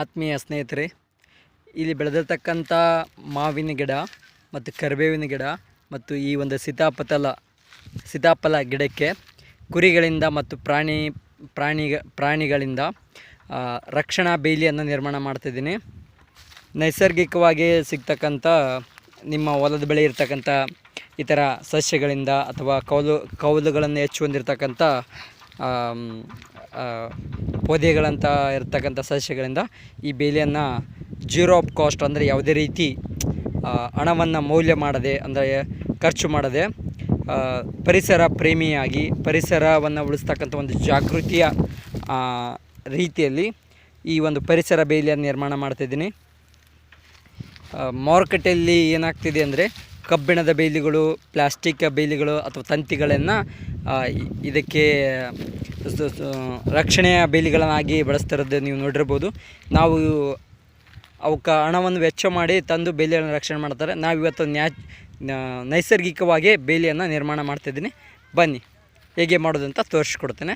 ಆತ್ಮೀಯ ಸ್ನೇಹಿತರೆ, ಇಲ್ಲಿ ಬೆಳೆದಿರ್ತಕ್ಕಂಥ ಮಾವಿನ ಗಿಡ ಮತ್ತು ಕರಿಬೇವಿನ ಗಿಡ ಮತ್ತು ಈ ಒಂದು ಸೀತಾಪತಲ, ಸೀತಾಫಲ ಗಿಡಕ್ಕೆ ಕುರಿಗಳಿಂದ ಮತ್ತು ಪ್ರಾಣಿ ಪ್ರಾಣಿ, ಪ್ರಾಣಿಗಳಿಂದ ರಕ್ಷಣಾ ಬೇಲಿಯನ್ನು ನಿರ್ಮಾಣ ಮಾಡ್ತಿದ್ದೀನಿ. ನೈಸರ್ಗಿಕವಾಗಿ ಸಿಗ್ತಕ್ಕಂಥ ನಿಮ್ಮ ಹೊಲದ ಬೆಳೆ ಇರ್ತಕ್ಕಂಥ ಇತರ ಸಸ್ಯಗಳಿಂದ ಅಥವಾ ಕೌಲು, ಕೌಲುಗಳನ್ನು ಹೆಚ್ಚು ಹೊಂದಿರತಕ್ಕಂಥ ಪೊದೆಗಳಂತ ಇರ್ತಕ್ಕಂಥ ಸಸ್ಯಗಳಿಂದ ಈ ಬೇಲಿಯನ್ನು ಜೀರೋ ಆಫ್ ಕಾಸ್ಟ್ ಅಂದರೆ ಯಾವುದೇ ರೀತಿ ಹಣವನ್ನು ಮೌಲ್ಯ ಮಾಡದೆ ಅಂದರೆ ಖರ್ಚು ಮಾಡದೆ ಪರಿಸರ ಪ್ರೇಮಿಯಾಗಿ ಪರಿಸರವನ್ನು ಉಳಿಸ್ತಕ್ಕಂಥ ಒಂದು ಜಾಗೃತಿಯ ರೀತಿಯಲ್ಲಿ ಈ ಒಂದು ಪರಿಸರ ಬೇಲಿಯನ್ನು ನಿರ್ಮಾಣ ಮಾಡ್ತಿದ್ದೀನಿ ಆ, ಮಾರುಕಟ್ಟೆಯಲ್ಲಿ ಏನಾಗ್ತಿದೆ ಅಂದರೆ ಕಬ್ಬಿಣದ ಬೇಲಿಗಳು ಪ್ಲಾಸ್ಟಿಕ್ ಬೇಲಿಗಳು ಅಥವಾ ತಂತಿಗಳನ್ನು ಇದಕ್ಕೆ ರಕ್ಷಣೆಯ ಬೇಲಿಗಳನ್ನಾಗಿ ಬಳಸ್ತಿರೋದು ನೀವು ನೋಡಿರ್ಬೋದು. ನಾವು ಅವಕ್ಕೆ ಹಣವನ್ನು ವೆಚ್ಚ ಮಾಡಿ ತಂದು ಬೇಲಿಯನ್ನು ರಕ್ಷಣೆ ಮಾಡ್ತಾರೆ. ನಾವು ಇವತ್ತು ನ್ಯಾ ನೈಸರ್ಗಿಕವಾಗಿ ಬೇಲಿಯನ್ನು ನಿರ್ಮಾಣ ಮಾಡ್ತಿದ್ದೀನಿ. ಬನ್ನಿ, ಹೇಗೆ ಮಾಡೋದಂತ ತೋರಿಸ್ಕೊಡ್ತೇನೆ.